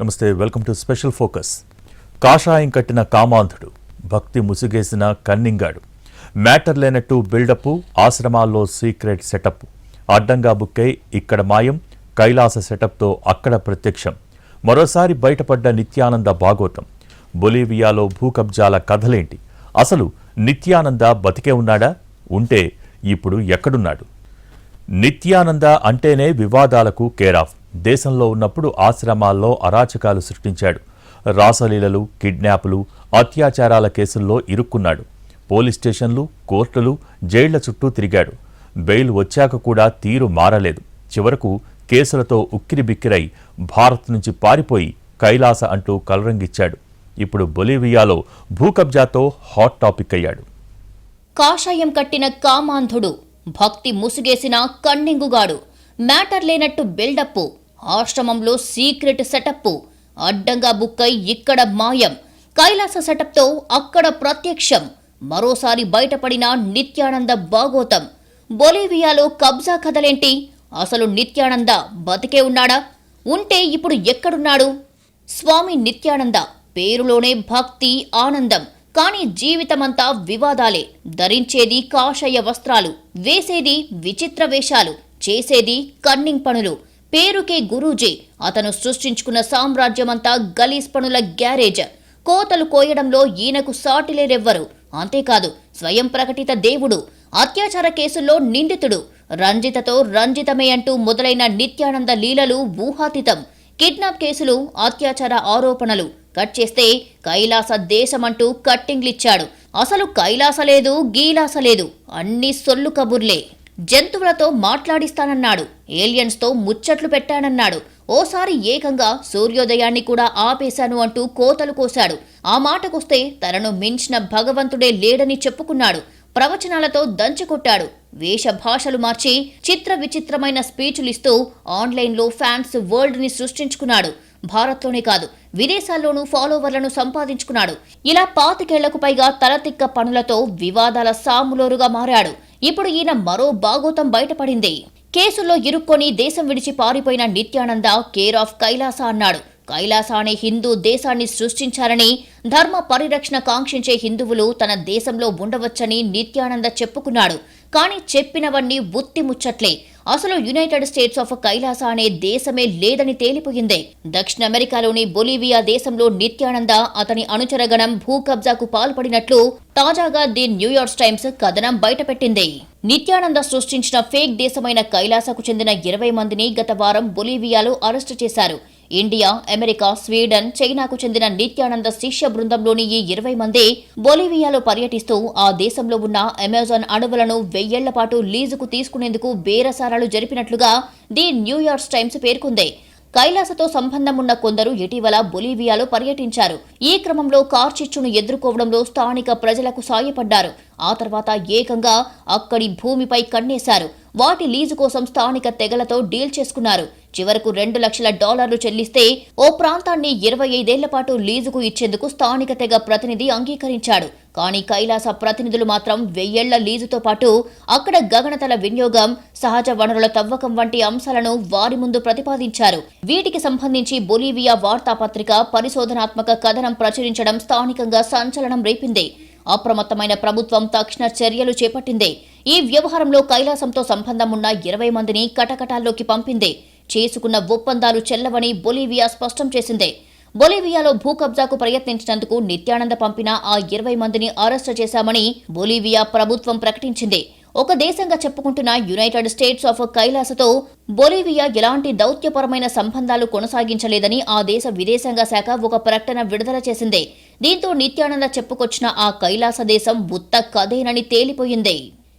నమస్తే welcome to special focus. కాషాయం కట్టిన కామాంధుడు భక్తి ముసుగేసిన కన్నింగాడు. మ్యాటర్ లేనట్టు బిల్డప్ ఆశ్రమాల్లో సీక్రెట్ సెటప్. అడ్డంగా బుక్కై ఇక్కడ మాయం కైలాస సెటప్తో అక్కడ ప్రత్యక్షం. మరోసారి బయటపడ్డ నిత్యానంద భాగోతం. బొలీవియాలో భూకబ్జాల కథలేంటి? అసలు నిత్యానంద బతికే ఉన్నాడా? ఉంటే ఇప్పుడు ఎక్కడున్నాడు? నిత్యానంద అంటేనే వివాదాలకు కేరాఫ్. దేశంలో ఉన్నప్పుడు ఆశ్రమాల్లో అరాచకాలు సృష్టించాడు. రాసలీలలు కిడ్నాపులు అత్యాచారాల కేసుల్లో ఇరుక్కున్నాడు. పోలీస్ స్టేషన్లు కోర్టులు జైళ్ళ చుట్టూ తిరిగాడు. బెయిల్ వచ్చాక కూడా తీరు మారలేదు. చివరకు కేసులతో ఉక్కిరిబిక్కిరై భారత్ నుంచి పారిపోయి కైలాస అంటూ కలరంగిచ్చాడు. ఇప్పుడు బొలీవియాలో భూకబ్జాతో హాట్ టాపిక్ అయ్యాడు. కాషాయం కట్టిన కామాంధుడు భక్తి ముసుగేసిన కన్నింగుగాడు మ్యాటర్ లేనట్టు బిల్డప్ ఆశ్రమంలో సీక్రెట్ సెటప్ అడ్డంగా బుక్కై ఇక్కడ మాయం. కైలాస సెటప్తో అక్కడ ప్రత్యక్షం. మరోసారి బయటపడిన నిత్యానంద భాగోతం. బొలీవియాలో కబ్జా కథలేంటి? అసలు నిత్యానంద బతికే ఉన్నాడా? ఉంటే ఇప్పుడు ఎక్కడున్నాడు? స్వామి నిత్యానంద పేరులోనే భక్తి ఆనందం. కానీ జీవితమంతా వివాదాలే. ధరించేది కాషాయ వస్త్రాలు వేసేది విచిత్ర వేషాలు చేసేది కన్నింగ్ పనులు. పేరుకే గురూజీ. అతను సృష్టించుకున్న సామ్రాజ్యమంతా గలీస్ పనుల గ్యారేజ్. కోతలు కోయడంలో ఈయనకు సాటిలేరెవ్వరు అంతేకాదు స్వయం ప్రకటిత దేవుడు అత్యాచార కేసుల్లో నిందితుడు. రంజితతో రంజితమే అంటూ మొదలైన నిత్యానంద లీలలు ఊహాతీతం. కిడ్నాప్ కేసులు అత్యాచార ఆరోపణలు. కట్ చేస్తే కైలాస దేశమంటూ కట్టింగ్లిచ్చాడు. అసలు కైలాస లేదు గీలాస లేదు. అన్ని సొల్లు కబుర్లే. జంతువులతో మాట్లాడిస్తానన్నాడు. ఏలియన్స్తో ముచ్చట్లు పెట్టానన్నాడు. ఓసారి ఏకంగా సూర్యోదయాన్ని కూడా ఆపేశాను అంటూ కోతలు కోశాడు. ఆ మాటకొస్తే తనను మించిన భగవంతుడే లేడని చెప్పుకున్నాడు. ప్రవచనాలతో దంచుకొట్టాడు వేషభాషలు మార్చి చిత్ర విచిత్రమైన స్పీచ్లిస్తూ ఆన్లైన్లో ఫ్యాన్స్ వరల్డ్ని సృష్టించుకున్నాడు. భారత్లోనే కాదు విదేశాల్లోనూ ఫాలోవర్లను సంపాదించుకున్నాడు. ఇలా పాతికేళ్ళకు పైగా తలతిక్క పనులతో వివాదాల సాములోరుగా మారాడు. ఇప్పుడు ఈయన మరో బాగోతం బయటపడింది. కేసుల్లో ఇరుక్కొని దేశం విడిచి పారిపోయిన నిత్యానంద కేర్ ఆఫ్ కైలాస అన్నాడు. కైలాస అనే హిందూ దేశాన్ని సృష్టించారని ధర్మ పరిరక్షణ కాంక్షించే హిందువులు తన దేశంలో ఉండవచ్చని నిత్యానంద చెప్పుకున్నాడు. కానీ చెప్పినవన్నీ ఉత్తి ముచ్చట్లే. అసలు యునైటెడ్ స్టేట్స్ ఆఫ్ కైలాస అనే దేశమే లేదని తేలిపోయింది. దక్షిణ అమెరికాలోని బొలీవియా దేశంలో నిత్యానంద అతని అనుచరగణం భూ కబ్జాకు పాల్పడినట్లు తాజాగా ది న్యూయార్క్ టైమ్స్ కథనం బయటపెట్టింది. నిత్యానంద సృష్టించిన ఫేక్ దేశమైన కైలాసకు చెందిన ఇరవై మందిని గత వారం బొలీవియాలో అరెస్టు చేశారు. ఇండియా అమెరికా స్వీడన్ చైనాకు చెందిన నిత్యానంద శిష్య బృందంలోని ఈ ఇరవై మంది బొలీవియాలో పర్యటిస్తూ ఆ దేశంలో ఉన్న అమెజాన్ అడవులను వెయ్యేళ్ళ పాటు లీజుకు తీసుకునేందుకు బేరసారాలు జరిపినట్లుగా ది న్యూయార్క్ టైమ్స్ పేర్కొంది. కైలాసతో సంబంధం ఉన్న కొందరు ఇటీవల బొలీవియాలో పర్యటించారు. ఈ క్రమంలో కార్చిచ్చును ఎదుర్కోవడంలో స్థానిక ప్రజలకు సాయపడ్డారు. ఆ తర్వాత ఏకంగా అక్కడి భూమిపై కన్నేశారు. వాటి లీజు కోసం స్థానిక తెగలతో డీల్ చేసుకున్నారు. చివరకు రెండు లక్షల డాలర్లు చెల్లిస్తే ఓ ప్రాంతాన్ని ఇరవై ఐదేళ్ళ పాటు లీజుకు ఇచ్చేందుకు స్థానిక తెగ ప్రతినిధి అంగీకరించాడు. కానీ కైలాస ప్రతినిధులు మాత్రం వెయ్యేళ్ళ లీజుతో పాటు అక్కడ గగనతల వినియోగం సహజ వనరుల తవ్వకం వంటి అంశాలను వారి ముందు ప్రతిపాదించారు. వీటికి సంబంధించి బొలీవియా వార్తాపత్రిక పరిశోధనాత్మక కథనం ప్రచురించడం స్థానికంగా సంచలనం రేపింది. అప్రమత్తమైన ప్రభుత్వం తక్షణ చర్యలు చేపట్టింది. ఈ వ్యవహారంలో కైలాసంతో సంబంధం ఉన్న ఇరవై మందిని కటకటాల్లోకి పంపింది. చేసుకున్న ఒప్పందాలు చెల్లవని బొలీవియా స్పష్టం చేసింది. బొలీవియాలో భూ కబ్జాకు ప్రయత్నించినందుకు నిత్యానంద పంపిన ఆ ఇరవై మందిని అరెస్టు చేశామని బొలీవియా ప్రభుత్వం ప్రకటించింది. ఒక దేశంగా చెప్పుకుంటున్న యునైటెడ్ స్టేట్స్ ఆఫ్ కైలాసతో బొలీవియా ఎలాంటి దౌత్యపరమైన సంబంధాలు కొనసాగించలేదని ఆ దేశ విదేశాంగ శాఖ ఒక ప్రకటన విడుదల చేసింది. దీంతో నిత్యానంద చెప్పుకొచ్చిన ఆ కైలాస దేశం బుత్త కథేనని తేలిపోయింది.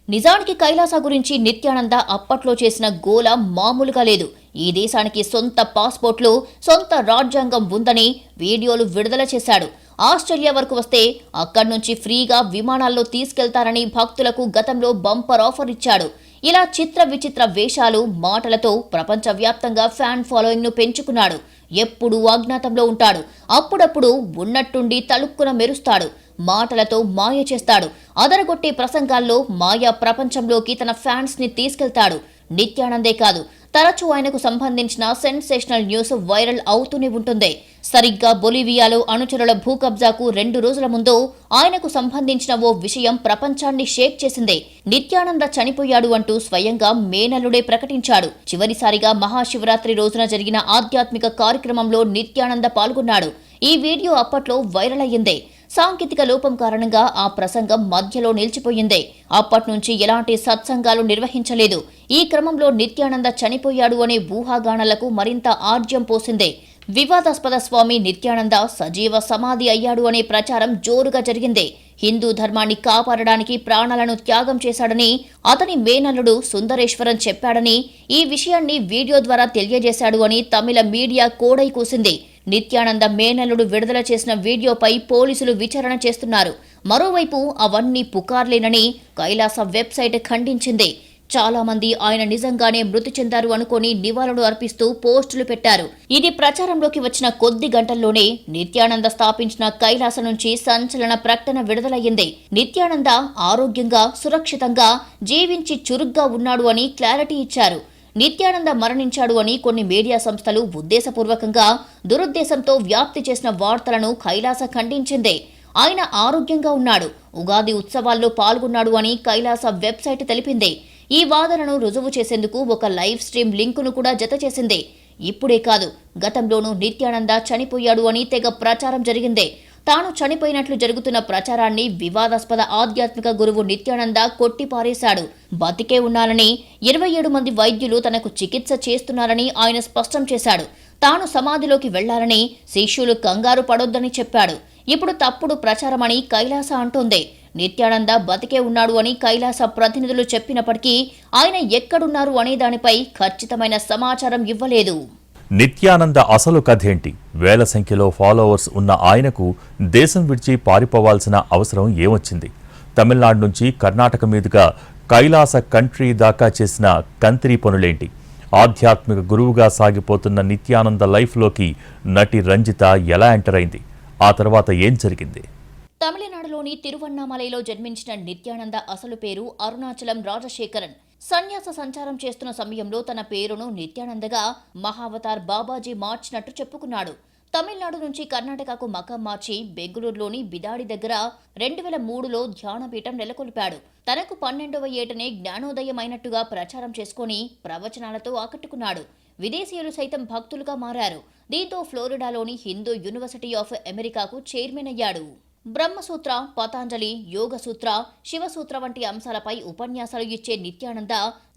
నిజానికి కైలాస గురించి నిత్యానంద అప్పట్లో చేసిన గోల మామూలుగా లేదు. ఈ దేశానికి సొంత పాస్పోర్ట్లు సొంత రాజ్యాంగం ఉందని వీడియోలు విడుదల చేశాడు. ఆస్ట్రేలియా వరకు వస్తే అక్కడి నుంచి ఫ్రీగా విమానాల్లో తీసుకెళ్తారని భక్తులకు గతంలో బంపర్ ఆఫర్ ఇచ్చాడు. ఇలా చిత్ర విచిత్ర వేషాలు మాటలతో ప్రపంచవ్యాప్తంగా ఫ్యాన్ ఫాలోయింగ్ను పెంచుకున్నాడు. ఎప్పుడూ అజ్ఞాతంలో ఉంటాడు. అప్పుడప్పుడు ఉన్నట్టుండి తలుక్కున మెరుస్తాడు. మాటలతో మాయ చేస్తాడు. అదరగొట్టే ప్రసంగాల్లో మాయా ప్రపంచంలోకి తన ఫ్యాన్స్ని తీసుకెళ్తాడు. నిత్యానందే కాదు తరచూ ఆయనకు సంబంధించిన సెన్సేషనల్ న్యూస్ వైరల్ అవుతూనే ఉంటుంది. సరిగ్గా బొలివియాలో అనుచరుల భూ కబ్జాకు రెండు రోజుల ముందు ఆయనకు సంబంధించిన ఓ విషయం ప్రపంచాన్ని షేక్ చేసింది. నిత్యానంద చనిపోయాడు అంటూ స్వయంగా మేనల్లుడే ప్రకటించాడు. చివరిసారిగా మహాశివరాత్రి రోజున జరిగిన ఆధ్యాత్మిక కార్యక్రమంలో నిత్యానంద పాల్గొన్నాడు. ఈ వీడియో అప్పట్లో వైరల్ అయ్యింది. సాంకేతిక లోపం కారణంగా ఆ ప్రసంగం మధ్యలో నిలిచిపోయింది. అప్పట్నుంచి ఎలాంటి సత్సంగాలు నిర్వహించలేదు. ఈ క్రమంలో నిత్యానంద చనిపోయాడు అనే ఊహాగానాలకు మరింత ఆర్జ్యం పోసింది. వివాదాస్పద స్వామి నిత్యానంద సజీవ సమాధి అయ్యాడు అనే ప్రచారం జోరుగా జరిగింది. హిందూ ధర్మాన్ని కాపాడడానికి ప్రాణాలను త్యాగం చేశాడని అతని మేనల్లుడు సుందరేశ్వరన్ చెప్పాడని ఈ విషయాన్ని వీడియో ద్వారా తెలియజేశాడు అని తమిళ మీడియా కోడై కూసింది. నిత్యానంద మేనల్లుడు విడుదల చేసిన వీడియోపై పోలీసులు విచారణ చేస్తున్నారు. మరోవైపు అవన్నీ పుకార్లేనని కైలాస వెబ్సైట్ ఖండించింది. చాలామంది ఆయన నిజంగానే మృతి చెందారు అనుకొని నివాళులు అర్పిస్తూ పోస్టులు పెట్టారు. ఇది ప్రచారంలోకి వచ్చిన కొద్ది గంటల్లోనే నిత్యానంద స్థాపించిన కైలాస నుంచి సంచలన ప్రకటన విడుదలయ్యింది. నిత్యానంద ఆరోగ్యంగా సురక్షితంగా జీవించి చురుగ్గా ఉన్నాడు అని క్లారిటీ ఇచ్చారు. నిత్యానంద మరణించాడు అని కొన్ని మీడియా సంస్థలు ఉద్దేశపూర్వకంగా దురుద్దేశంతో వ్యాప్తి చేసిన వార్తలను కైలాస ఖండించింది. ఆయన ఆరోగ్యంగా ఉన్నాడు. ఉగాది ఉత్సవాల్లో పాల్గొన్నాడు అని కైలాస వెబ్సైట్ తెలిపింది. ఈ వాదనను రుజువు చేసేందుకు ఒక లైవ్ స్ట్రీమ్ లింకును కూడా జత చేసింది. ఇప్పుడే కాదు గతంలోనూ నిత్యానంద చనిపోయాడు అని తెగ ప్రచారం జరిగిందే. తాను చనిపోయినట్లు జరుగుతున్న ప్రచారాన్ని వివాదాస్పద ఆధ్యాత్మిక గురువు నిత్యానంద కొట్టిపారేశాడు. బతికే ఉన్నానని ఇరవై ఏడు మంది వైద్యులు తనకు చికిత్స చేస్తున్నారని ఆయన స్పష్టం చేశాడు. తాను సమాధిలోకి వెళ్ళాలని శిష్యులు కంగారు పడొద్దని చెప్పాడు. ఇప్పుడు తప్పుడు ప్రచారమని కైలాస అంటోంది. నిత్యానంద బతికే ఉన్నాడు అని కైలాస ప్రతినిధులు చెప్పినప్పటికీ ఆయన ఎక్కడున్నారు అనే దానిపై ఖచ్చితమైన సమాచారం ఇవ్వలేదు. నిత్యానంద అసలు కథేంటి వేల సంఖ్యలో ఫాలోవర్స్ ఉన్న ఆయనకు దేశం విడిచి పారిపోవాల్సిన అవసరం ఏమొచ్చింది? తమిళనాడు నుంచి కర్ణాటక మీదుగా కైలాస కంట్రీ దాకా చేసిన కంత్రి పనులేంటి? ఆధ్యాత్మిక గురువుగా సాగిపోతున్న నిత్యానంద లైఫ్లోకి నటి రంజిత ఎలా ఎంటర్ అయింది? ఆ తర్వాత ఏం జరిగింది? తమిళనాడులోని తిరువన్నామలైలో జన్మించిన నిత్యానంద అసలు పేరు అరుణాచలం రాజశేఖరన్. సన్యాస సంచారం చేస్తున్న సమయంలో తన పేరును నిత్యానందగా మహావతార్ బాబాజీ మార్చినట్టు చెప్పుకున్నాడు. తమిళనాడు నుంచి కర్ణాటకకు మకం మార్చి బెంగుళూరులోని బిదాడి దగ్గర రెండు వేల మూడులో ధ్యానపీఠం నెలకొల్పాడు. తనకు పన్నెండవ ఏటనే జ్ఞానోదయం అయినట్టుగా ప్రచారం చేసుకుని ప్రవచనాలతో ఆకట్టుకున్నాడు. విదేశీయులు సైతం భక్తులుగా మారారు. దీంతో ఫ్లోరిడాలోని హిందూ యూనివర్సిటీ ఆఫ్ అమెరికాకు చైర్మన్ అయ్యాడు. బ్రహ్మసూత్ర పతాంజలి యోగసూత్ర శివసూత్ర వంటి అంశాలపై ఉపన్యాసాలు ఇచ్చే నిత్యానంద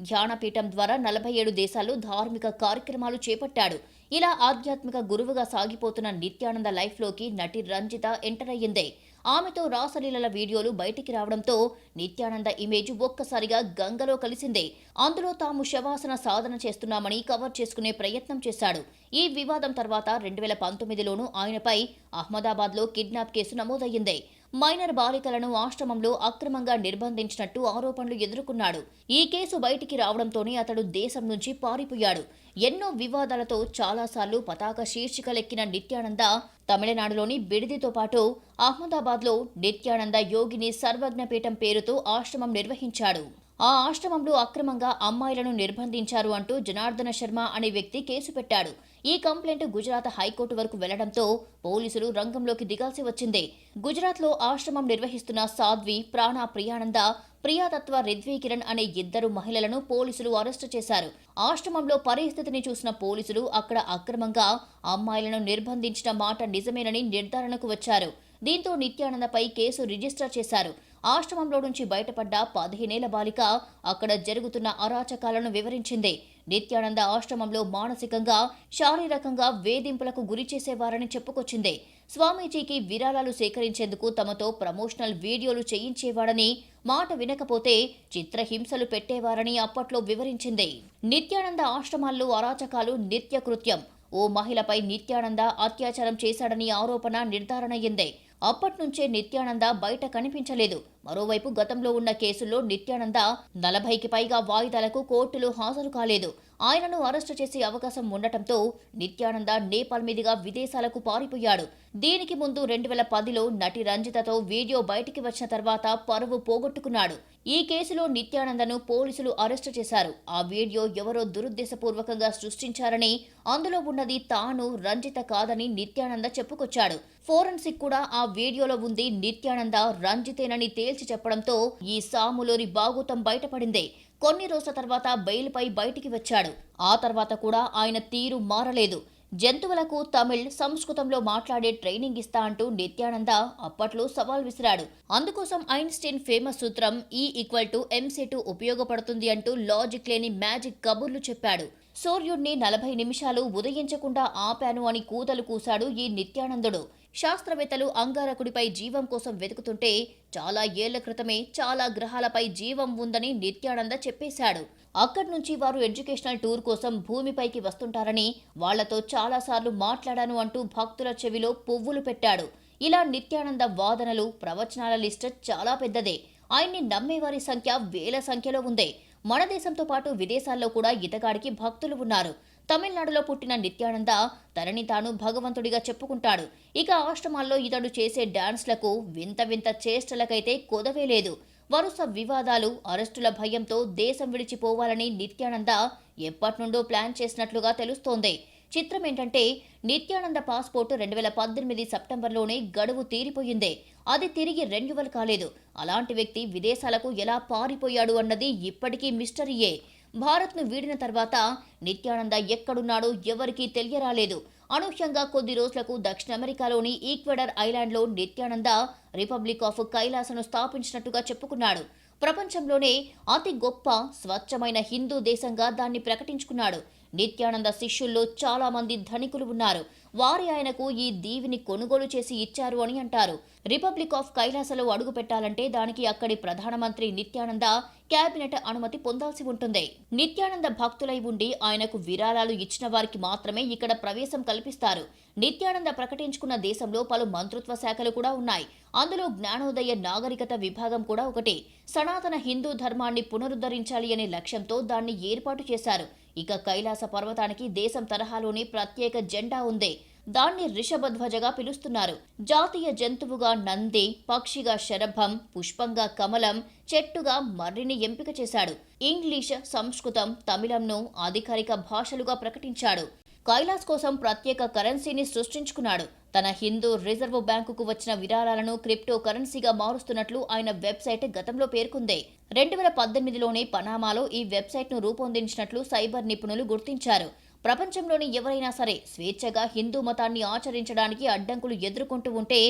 ధ్యానపీఠం ద్వారా నలభై ఏడు దేశాల్లో ధార్మిక కార్యక్రమాలు చేపట్టాడు. ఇలా ఆధ్యాత్మిక గురువుగా సాగిపోతున్న నిత్యానంద లైఫ్లోకి నటి రంజిత ఎంటర్ అయ్యింది. ఆమెతో రాసలీలల వీడియోలు బయటికి రావడంతో నిత్యానంద ఇమేజ్ ఒక్కసారిగా గంగలో కలిసింది. అందులో తాము శవాసన సాధన చేస్తున్నామని కవర్ చేసుకునే ప్రయత్నం చేశాడు. ఈ వివాదం తర్వాత రెండు వేల పంతొమ్మిదిలోనూ ఆయనపై అహ్మదాబాద్లో కిడ్నాప్ కేసు నమోదయ్యింది. మైనర్ బాలికలను ఆశ్రమంలో అక్రమంగా నిర్బంధించినట్టు ఆరోపణలు ఎదుర్కొన్నాడు. ఈ కేసు బయటికి రావడంతోనే అతడు దేశం నుంచి పారిపోయాడు. ఎన్నో వివాదాలతో చాలాసార్లు పతాక శీర్షికలెక్కిన నిత్యానంద తమిళనాడులోని బిడిదితో పాటు అహ్మదాబాద్లో నిత్యానంద యోగిని సర్వజ్ఞపీఠం పేరుతో ఆశ్రమం నిర్వహించాడు. ఆ ఆశ్రమంలో అక్రమంగా అమ్మాయిలను నిర్బంధించారు అంటూ జనార్దన శర్మ అనే వ్యక్తి కేసు పెట్టాడు. ఈ కంప్లైంట్ గుజరాత్ హైకోర్టు వరకు వెళ్ళడంతో పోలీసులు రంగంలోకి దిగాల్సి వచ్చింది. గుజరాత్లో ఆశ్రమం నిర్వహిస్తున్న సాధ్వి ప్రాణ ప్రియానంద ప్రియాతత్వ రిద్వీ కిరణ్ అనే ఇద్దరు మహిళలను పోలీసులు అరెస్టు చేశారు. ఆశ్రమంలో పరిస్థితిని చూసిన పోలీసులు అక్కడ అక్రమంగా అమ్మాయిలను నిర్బంధించిన మాట నిజమేనని నిర్ధారణకు వచ్చారు. దీంతో నిత్యానందపై కేసు రిజిస్టర్ చేశారు. ఆశ్రమంలో నుంచి బయటపడ్డ పదిహేనేళ్ళ బాలిక అక్కడ జరుగుతున్న అరాచకాలను వివరించింది. నిత్యానంద ఆశ్రమంలో మానసికంగా శారీరకంగా వేధింపులకు గురి చేసేవారని చెప్పుకొచ్చింది. స్వామీజీకి విరాళాలు సేకరించేందుకు తమతో ప్రమోషనల్ వీడియోలు చేయించేవాడని మాట వినకపోతే చిత్రహింసలు పెట్టేవారని అప్పట్లో వివరించింది. నిత్యానంద ఆశ్రమాల్లో అరాచకాలు నిత్యకృత్యం ఓ మహిళపై నిత్యానంద అత్యాచారం చేశాడని ఆరోపణ నిర్ధారణయ్యింది. అప్పట్నుంచే నిత్యానంద బయట కనిపించలేదు. మరోవైపు గతంలో ఉన్న కేసుల్లో నిత్యానంద నలభైకి పైగా వాయిదాలకు కోర్టులో హాజరు కాలేదు. ఆయనను అరెస్టు చేసే అవకాశం ఉండటంతో నిత్యానంద నేపాల్ మీదుగా విదేశాలకు పారిపోయాడు. దీనికి ముందు రెండు వేల పదిలో నటి రంజితతో వీడియో బయటికి వచ్చిన తర్వాత పరువు పోగొట్టుకున్నాడు. ఈ కేసులో నిత్యానందను పోలీసులు అరెస్టు చేశారు. ఆ వీడియో ఎవరో దురుద్దేశపూర్వకంగా సృష్టించారని అందులో ఉన్నది తాను రంజిత కాదని నిత్యానంద చెప్పుకొచ్చాడు. ఫోరెన్సిక్ కూడా ఆ వీడియోలో ఉంది నిత్యానంద రంజితేనని తేల్చి చెప్పడంతో ఈ సాములోని బాగోతం బయటపడింది. కొన్ని రోజుల తర్వాత బెయిల్పై బయటికి వచ్చాడు. ఆ తర్వాత కూడా ఆయన తీరు మారలేదు. జంతువులకు తమిళ్ సంస్కృతంలో మాట్లాడే ట్రైనింగ్ ఇస్తా అంటూ నిత్యానంద అప్పట్లో సవాల్ విసిరాడు. అందుకోసం ఐన్స్టీన్ ఫేమస్ సూత్రం ఈ ఈక్వల్ టు ఎంసీ ఉపయోగపడుతుంది అంటూ లాజిక్ లేని మ్యాజిక్ కబుర్లు చెప్పాడు. సూర్యుడిని నలభై నిమిషాలు ఉదయించకుండా ఆపాను అని కూతలు కూశాడు ఈ నిత్యానందుడు. శాస్త్రవేత్తలు అంగారకుడిపై జీవం కోసం వెతుకుతుంటే చాలా ఏళ్ళ క్రితమే చాలా గ్రహాలపై జీవం ఉందని నిత్యానంద చెప్పేశాడు. అక్కడి నుంచి వారు ఎడ్యుకేషనల్ టూర్ కోసం భూమిపైకి వస్తుంటారని వాళ్ళతో చాలాసార్లు మాట్లాడాను అంటూ భక్తుల చెవిలో పువ్వులు పెట్టాడు. ఇలా నిత్యానంద వాదనలు ప్రవచనాల లిస్ట్ చాలా పెద్దదే. ఆయన్ని నమ్మేవారి సంఖ్య వేల సంఖ్యలో ఉంది. మన దేశంతో పాటు విదేశాల్లో కూడా ఇతగాడికి భక్తులు ఉన్నారు. తమిళనాడులో పుట్టిన నిత్యానంద తనని తాను భగవంతుడిగా చెప్పుకుంటాడు. ఇక ఆశ్రమాల్లో ఇతడు చేసే డాన్స్లకు వింత వింత చేష్టలకైతే కొదవే లేదు. వరుస వివాదాలు అరెస్టుల భయంతో దేశం విడిచిపోవాలని నిత్యానంద ఎప్పటినుండో ప్లాన్ చేసినట్లుగా తెలుస్తోంది. చిత్రం ఏంటంటే నిత్యానంద పాస్పోర్ట్ రెండు వేల పద్దెనిమిది సెప్టెంబర్లోనే గడువు తీరిపోయింది. అది తిరిగి రెన్యువల్ కాలేదు. అలాంటి వ్యక్తి విదేశాలకు ఎలా పారిపోయాడు అన్నది ఇప్పటికీ మిస్టరీయే. భారత్ను వీడిన తర్వాత నిత్యానంద ఎక్కడున్నాడో ఎవరికీ తెలియరాలేదు. అనూహ్యంగా కొద్ది రోజులకు దక్షిణ అమెరికాలోని ఈక్వెడర్ ఐలాండ్లో నిత్యానంద రిపబ్లిక్ ఆఫ్ కైలాసను స్థాపించినట్టుగా చెప్పుకున్నాడు. ప్రపంచంలోనే అతి గొప్ప స్వచ్ఛమైన హిందూ దేశంగా దాన్ని ప్రకటించుకున్నాడు. నిత్యానంద శిష్యుల్లో చాలామంది ధనికులు ఉన్నారు. వారి ఆయనకు ఈ దీవిని కొనుగోలు చేసి ఇచ్చారు అని అంటారు. రిపబ్లిక్ ఆఫ్ కైలాసలో అడుగు పెట్టాలంటే దానికి అక్కడి ప్రధానమంత్రి నిత్యానంద కేబినెట్ అనుమతి పొందాల్సి ఉంటుంది. నిత్యానంద భక్తులై ఉండి ఆయనకు విరాళాలు ఇచ్చిన వారికి మాత్రమే ఇక్కడ ప్రవేశం కల్పిస్తారు. నిత్యానంద ప్రకటించుకున్న దేశంలో పలు మంత్రిత్వ శాఖలు కూడా ఉన్నాయి. అందులో జ్ఞానోదయ నాగరికత విభాగం కూడా ఒకటి. సనాతన హిందూ ధర్మాన్ని పునరుద్ధరించాలి అనే లక్ష్యంతో దాన్ని ఏర్పాటు చేశారు. ఇక కైలాస పర్వతానికి దేశం తరహాలోని ప్రత్యేక జెండా ఉంది. దాన్ని రిషభధ్వజగా పిలుస్తున్నారు. జాతీయ జంతువుగా నంది పక్షిగా శరభం పుష్పంగా కమలం చెట్టుగా మర్రిని ఎంపిక చేశాడు. ఇంగ్లీష్ సంస్కృతం తమిళంను అధికారిక భాషలుగా ప్రకటించాడు. కైలాస్ కోసం ప్రత్యేక కరెన్సీని సృష్టించుకున్నాడు. తన హిందూ రిజర్వ్ బ్యాంకుకు వచ్చిన విరాళాలను క్రిప్టో కరెన్సీగా మారుస్తున్నట్లు ఆయన వెబ్సైట్ గతంలో పేర్కొంది. రెండు వేల పద్దెనిమిదిలోనే పనామాలో ఈ వెబ్సైట్ను రూపొందించినట్లు సైబర్ నిపుణులు గుర్తించారు. ప్రపంచంలోని ఎవరైనా సరే స్వేచ్ఛగా హిందూ మతాన్ని ఆచరించడానికి అడ్డంకులు ఎదుర్కొంటూ ఉంటే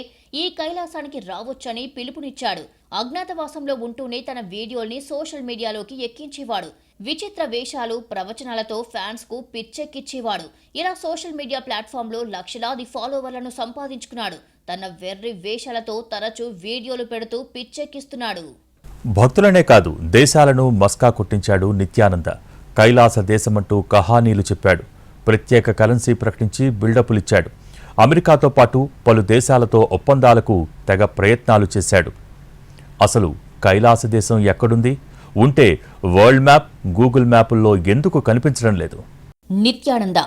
ఈ కైలాసానికి రావచ్చని పిలుపునిచ్చాడు. అజ్ఞాతవాసంలో ఉంటూనే తన వీడియోల్ని సోషల్ మీడియాలోకి ఎక్కించేవాడు. విచిత్ర వేషాలు ప్రవచనాలతో ఫ్యాన్స్కు పిచ్చెక్కిచ్చేవాడు. ఇలా సోషల్ మీడియా ప్లాట్ఫామ్లో లక్షలాది ఫాలోవర్లను సంపాదించుకున్నాడు. తన వెర్రి వేషాలతో తరచూ వీడియోలు పెడుతూ పిచ్చెక్కిస్తున్నాడు. భక్తులనే కాదు దేశాలను మస్కా కొట్టించాడు నిత్యానంద. కైలాస దేశమంటూ కహానీలు చెప్పాడు. ప్రత్యేక కరెన్సీ ప్రకటించి బిల్డప్లిచ్చాడు అమెరికాతో పాటు పలు దేశాలతో ఒప్పందాలకు తెగ ప్రయత్నాలు చేశాడు. అసలు కైలాస దేశం ఎక్కడుంది? ఉంటే వరల్డ్ మ్యాప్ గూగుల్ మ్యాపుల్లో ఎందుకు కనిపించడం లేదు? నిత్యానంద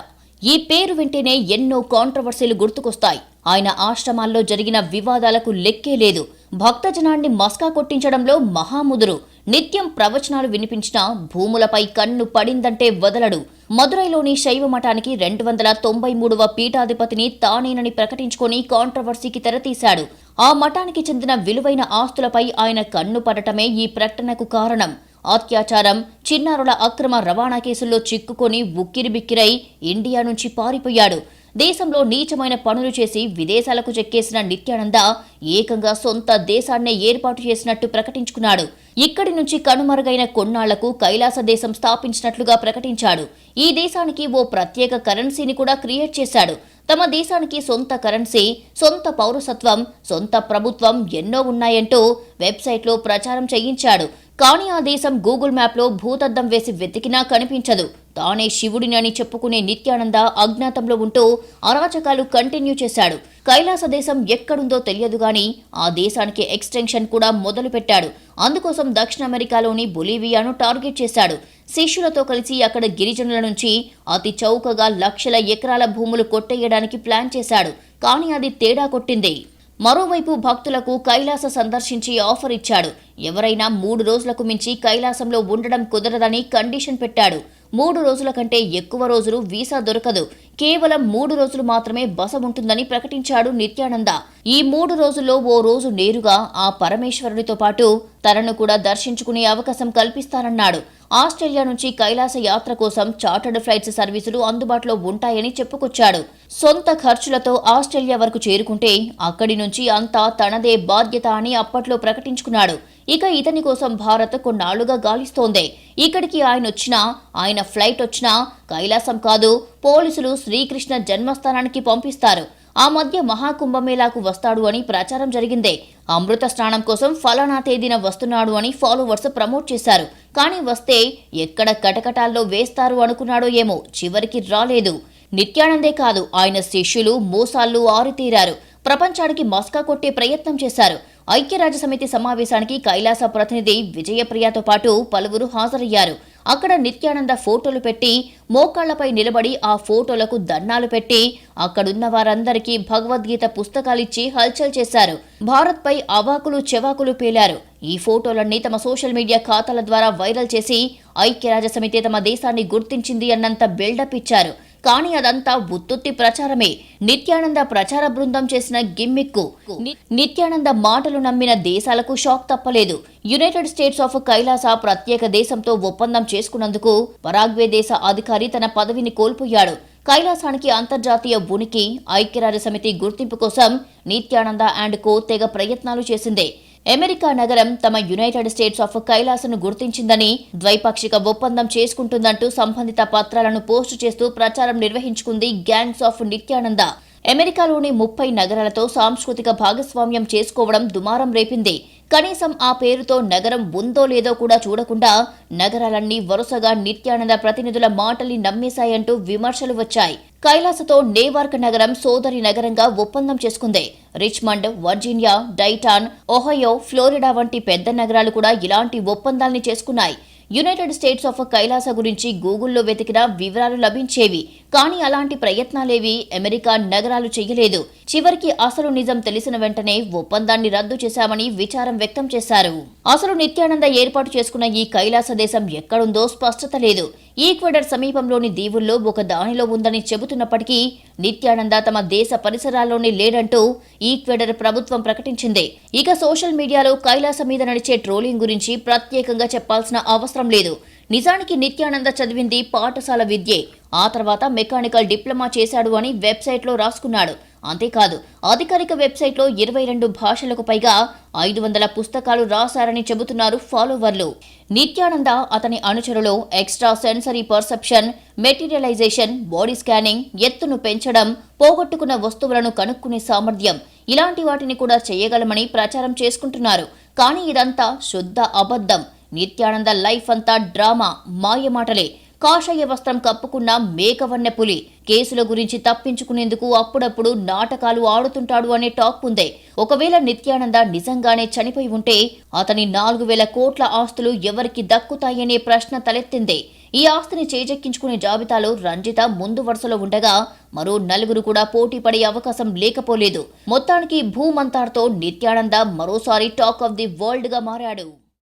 ఈ పేరు వింటేనే ఎన్నో కాంట్రవర్సీలు గుర్తుకొస్తాయి. ఆయన ఆశ్రమాల్లో జరిగిన వివాదాలకు లెక్కే లేదు. భక్తజనాన్ని మస్కా కొట్టించడంలో మహాముదురు. నిత్యం ప్రవచనాలు వినిపించిన భూములపై కన్ను పడిందంటే వదలడు. మదురైలోని శైవ మఠానికి రెండు వందల తొంభై మూడవ పీఠాధిపతిని తానేనని ప్రకటించుకొని కాంట్రవర్సీకి తెరతీశాడు. ఆ మఠానికి చెందిన విలువైన ఆస్తులపై ఆయన కన్ను పడటమే ఈ ప్రకటనకు కారణం. అత్యాచారం చిన్నారుల అక్రమ రవాణా కేసుల్లో చిక్కుకొని ఉక్కిరిబిక్కిరై ఇండియా నుంచి పారిపోయాడు. దేశంలో నీచమైన పనులు చేసి విదేశాలకు చెక్కేసిన నిత్యానంద ఏకంగా సొంత దేశాన్నే ఏర్పాటు చేసినట్టు ప్రకటించుకున్నాడు. ఇక్కడి నుంచి కనుమరుగైన కొన్నాళ్ళకు కైలాస దేశం స్థాపించినట్లుగా ప్రకటించాడు. ఈ దేశానికి ఓ ప్రత్యేక కరెన్సీని కూడా క్రియేట్ చేశాడు. తమ దేశానికి సొంత కరెన్సీ సొంత పౌరసత్వం సొంత ప్రభుత్వం ఎన్నో ఉన్నాయంటూ వెబ్సైట్లో ప్రచారం చేయించాడు. కానీ ఆ దేశం గూగుల్ మ్యాప్లో భూతద్దం వేసి వెతికినా కనిపించదు. తానే శివుడిని అని చెప్పుకునే నిత్యానంద అజ్ఞాతంలో ఉంటూ అరాచకాలు కంటిన్యూ చేశాడు. కైలాస దేశం ఎక్కడుందో తెలియదు గాని ఆ దేశానికి ఎక్స్టెన్షన్ కూడా మొదలుపెట్టాడు. అందుకోసం దక్షిణ అమెరికాలోని బొలీవియాను టార్గెట్ చేశాడు. శిష్యులతో కలిసి అక్కడ గిరిజనుల నుంచి అతి చౌకగా లక్షల ఎకరాల భూములు కొట్టేయడానికి ప్లాన్ చేశాడు కానీ అది తేడా కొట్టింది. మరోవైపు భక్తులకు కైలాస సందర్శించి ఆఫర్ ఇచ్చాడు. ఎవరైనా మూడు రోజులకు మించి కైలాసంలో ఉండడం కుదరదని కండిషన్ పెట్టాడు. మూడు రోజుల కంటే ఎక్కువ రోజులు వీసా దొరకదు. కేవలం మూడు రోజులు మాత్రమే బస ఉంటుందని ప్రకటించాడు నిత్యానంద. ఈ మూడు రోజుల్లో ఓ రోజు నేరుగా ఆ పరమేశ్వరుడితో పాటు తనను కూడా దర్శించుకునే అవకాశం కల్పిస్తానన్నాడు. ఆస్ట్రేలియా నుంచి కైలాస యాత్ర కోసం చార్టర్డ్ ఫ్లైట్స్ సర్వీసులు అందుబాటులో ఉంటాయని చెప్పుకొచ్చాడు. సొంత ఖర్చులతో ఆస్ట్రేలియా వరకు చేరుకుంటే అక్కడి నుంచి అంతా తనదే బాధ్యత అని అప్పట్లో ప్రకటించుకున్నాడు. ఇక ఇతని కోసం భారత్ కొన్నాళ్ళుగా గాలిస్తోంది. ఇక్కడికి ఆయన వచ్చినా ఆయన ఫ్లైట్ వచ్చినా కైలాసం కాదు పోలీసులు శ్రీకృష్ణ జన్మస్థానానికి పంపిస్తారు. ఆ మధ్య మహాకుంభమేళాకు వస్తాడు అని ప్రచారం జరిగింది. అమృత స్నానం కోసం ఫలానా తేదీన వస్తున్నాడు అని ఫాలోవర్స్ ప్రమోట్ చేశారు. కానీ వస్తే ఎక్కడ కటకటాల్లో వేస్తారు అనుకున్నాడో ఏమో చివరికి రాలేదు. నిత్యానందే కాదు ఆయన శిష్యులు మోసాళ్ళు ఆరితీరారు. ప్రపంచానికి మస్కా కొట్టే ప్రయత్నం చేశారు. ఐక్యరాజ్య సమితి సమావేశానికి కైలాస ప్రతినిధి విజయప్రియతో పాటు పలువురు హాజరయ్యారు. అక్కడ నిత్యానంద ఫోటోలు పెట్టి మోకాళ్ళపై నిలబడి ఆ ఫోటోలకు దండాలు పెట్టి అక్కడున్న వారందరికీ భగవద్గీత పుస్తకాలిచ్చి హల్చల్ చేశారు. భారత్పై అవాకులు చెవాకులు పేలారు. ఈ ఫోటోలన్నీ తమ సోషల్ మీడియా ఖాతాల ద్వారా వైరల్ చేసి ఐక్యరాజ్య సమితి తమ దేశాన్ని గుర్తించింది అన్నంత బిల్డప్ ఇచ్చారు. కానీ అదంతా ఉత్తుత్తి ప్రచారమే. నిత్యానంద ప్రచార బృందం చేసిన గిమ్మిక్కు. నిత్యానంద మాటలు నమ్మిన దేశాలకు షాక్ తప్పలేదు. యునైటెడ్ స్టేట్స్ ఆఫ్ కైలాస ప్రత్యేక దేశంతో ఒప్పందం చేసుకున్నందుకు పరాగ్వే దేశ అధికారి తన పదవిని కోల్పోయాడు. కైలాసానికి అంతర్జాతీయ ఉనికి ఐక్యరాజ్య సమితి గుర్తింపు కోసం నిత్యానంద అండ్ కో తెగ ప్రయత్నాలు చేసింది. అమెరికా నగరం తమ యునైటెడ్ స్టేట్స్ ఆఫ్ కైలాసను గుర్తించిందని ద్వైపాక్షిక ఒప్పందం చేసుకుంటుందంటూ సంబంధిత పత్రాలను పోస్టు చేస్తూ ప్రచారం నిర్వహించుకుంది గ్యాంగ్స్ ఆఫ్ నిత్యానంద. అమెరికాలోని ముప్పై నగరాలతో సాంస్కృతిక భాగస్వామ్యం చేసుకోవడం దుమారం రేపింది. కనీసం ఆ పేరుతో నగరం ఉందో లేదో కూడా చూడకుండా నగరాలన్నీ వరుసగా నిత్యానంద ప్రతినిధుల మాటల్ని నమ్మేశాయంటూ విమర్శలు వచ్చాయి. కైలాసతో నేవార్క్ నగరం సోదరి నగరంగా ఒప్పందం చేసుకుంది. Richmond Virginia Dayton Ohio Florida వంటి పెద్ద నగరాలు కూడా ఇలాంటి ఒప్పందాల్ని చేసుకున్నాయి. యునైటెడ్ స్టేట్స్ ఆఫ్ కైలాస గురించి గూగుల్లో వెతికినా వివరాలు లభించేవి. కానీ అలాంటి ప్రయత్నాలేవి అమెరికా నగరాలు చేయలేదు. చివరికి అసలు నిజం తెలిసిన వెంటనే ఒప్పందాన్ని రద్దు చేశామని విచారం వ్యక్తం చేశారు. అసలు నిత్యానంద ఏర్పాటు చేసుకున్న ఈ కైలాస దేశం ఎక్కడుందో స్పష్టత లేదు. ఈక్వెడర్ సమీపంలోని దీవుల్లో ఒక దానిలో ఉందని చెబుతున్నప్పటికీ నిత్యానంద తమ దేశ పరిసరాల్లోనే లేడంటూ ఈక్వెడర్ ప్రభుత్వం ప్రకటించింది. ఇక సోషల్ మీడియాలో కైలాస మీద నడిచే ట్రోలింగ్ గురించి ప్రత్యేకంగా చెప్పాల్సిన అవసరం లేదు. నిజానికి నిత్యానంద చదివింది పాఠశాల విద్యే. ఆ తర్వాత మెకానికల్ డిప్లొమా చేశాడు అని వెబ్సైట్లో రాసుకున్నాడు. అంతేకాదు అధికారిక వెబ్సైట్లో ఇరవై రెండు భాషలకు పైగా ఐదు వందల పుస్తకాలు రాశారని చెబుతున్నారు ఫాలోవర్లు. నిత్యానంద అతని అనుచరులు extra sensory perception materialisation body scanning ఎత్తును పెంచడం పోగొట్టుకున్న వస్తువులను కనుక్కునే సామర్థ్యం. ఇలాంటి వాటిని కూడా చేయగలమని ప్రచారం చేసుకుంటున్నారు. కానీ ఇదంతా శుద్ధ అబద్ధం. నిత్యానంద లైఫ్ అంతా డ్రామా మాయమాటలే. కాషాయ వస్త్రం కప్పుకున్న మేకవన్నె పులి. కేసుల గురించి తప్పించుకునేందుకు అప్పుడప్పుడు నాటకాలు ఆడుతుంటాడు అనే టాక్ ఉంది. ఒకవేళ నిత్యానంద నిజంగానే చనిపోయి ఉంటే అతని నాలుగు వేల కోట్ల ఆస్తులు ఎవరికి దక్కుతాయనే ప్రశ్న తలెత్తింది. ఈ ఆస్తిని చేజెక్కించుకునే జాబితాలో రంజిత ముందు వరుసలో ఉండగా మరో నలుగురు కూడా పోటీ పడే అవకాశం లేకపోలేదు. మొత్తానికి భూమంతార్తో నిత్యానంద మరోసారి టాక్ ఆఫ్ ది వరల్డ్గా మారాడు.